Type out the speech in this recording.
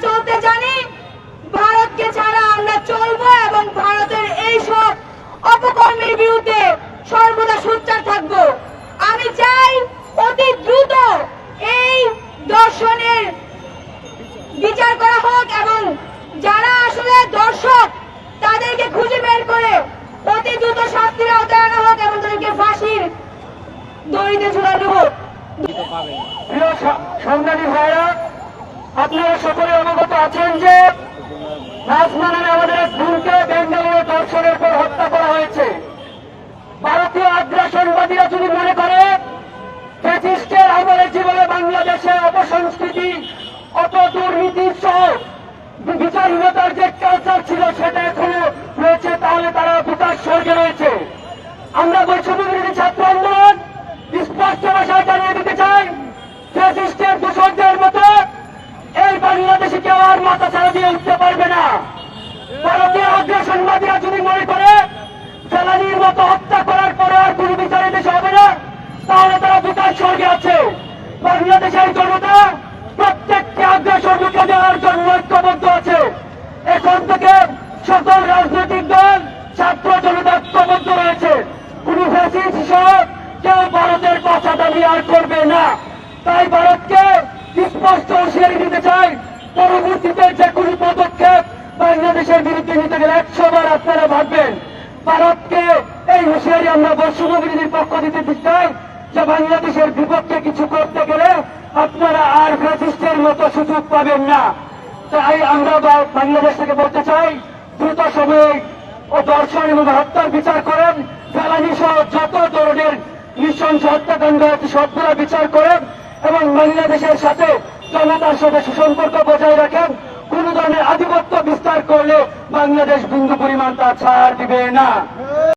চলতে জানি, ভারতকে ছাড়া আমরা চলবো এবং ভারতের এই সব অপকর্মের বিরুদ্ধে সর্বদা সোচ্চার থাকব। আমি চাই অতি দ্রুত এই দর্শনের বিচার করা হোক এবং যারা আসলে দর্শক, তাদেরকে খুঁজে বের করে অতি দ্রুত শাস্তির আওতায় আনা হোক এবং তাদেরকে ফাঁসির দড়িতে ঝুলানো হোক। প্রিয় সা- ভাইরা আপনারা সকলে অবগত আছেন যে নাজমা আমাদের এক বেঙ্গালুরু দর্শনের পর হত্যা করা হয়েছে। ভারতীয় আগ্রাসনবাদীরা যদি মনে করে, ফ্যাসিস্টের আমলের জীবনে বাংলাদেশে অপসংস্কৃতি, অত দুর্নীতি সহ বিচারহীনতার যে কালচার ছিল সেটা এখনও রয়েছে, তাহলে তারা বিকাশ স্বর্গে রয়েছে। আমরা বৈষম্য বিরোধী ছাত্র আন্দোলন, স্পষ্ট ভাষায় জানিয়ে দিতে চাই, ফ্যাসিস্টের দূষকদের মতো কেউ আর মাথা ছাড়া দিয়ে উঠতে পারবে না। ভারতীয় অগ্রসনবাদীরা যদি মনে করে ফেলানির মতো হত্যা করার পরে আর কোনো বিচারে দেশে হবে না, তাহলে তারা বিকাশ স্বর্গে আছে। বাংলাদেশের জনতা প্রত্যেকটি আগ্রাসন রুখে দেওয়ার জন্য ঐক্যবদ্ধ আছে। এখন থেকে সকল রাজনৈতিক দল, ছাত্র জনতা ঐক্যবদ্ধ রয়েছে। কোন ফ্যাসিস্ট সহ কেউ ভারতের পাশা দাবি আর করবে না। তাই ভারতকে স্পষ্ট হুঁশিয়ারি দিতে চাই পরবর্তীতে যে কোনো পদক্ষেপ বাংলাদেশের বিরুদ্ধে নিতে গেলে একশো বার আপনারা ভাববেন, ভারতকে এই হুঁশিয়ারি আমরা বৈষম্য বিরোধীর পক্ষ দিতে চাই যে বাংলাদেশের বিপক্ষে কিছু করতে গেলে আপনারা আর ফ্যাসিস্টের মতো সুযোগ পাবেন না। তাই আমরা বাংলাদেশ থেকে বলতে চাই, দ্রুত সময়ে ও দর্শন এবং হত্যার বিচার করেন। ফেলানি সহ যত ধরনের নৃশংস হত্যাকাণ্ড আছে, সবগুলো বিচার করেন এবং বাংলাদেশের সাথে জনতার সাথে সুসম্পর্ক বজায় রাখেন। কোন ধরনের আধিপত্য বিস্তার করলে বাংলাদেশ বিন্দু পরিমাণ তা ছাড় দিবে না।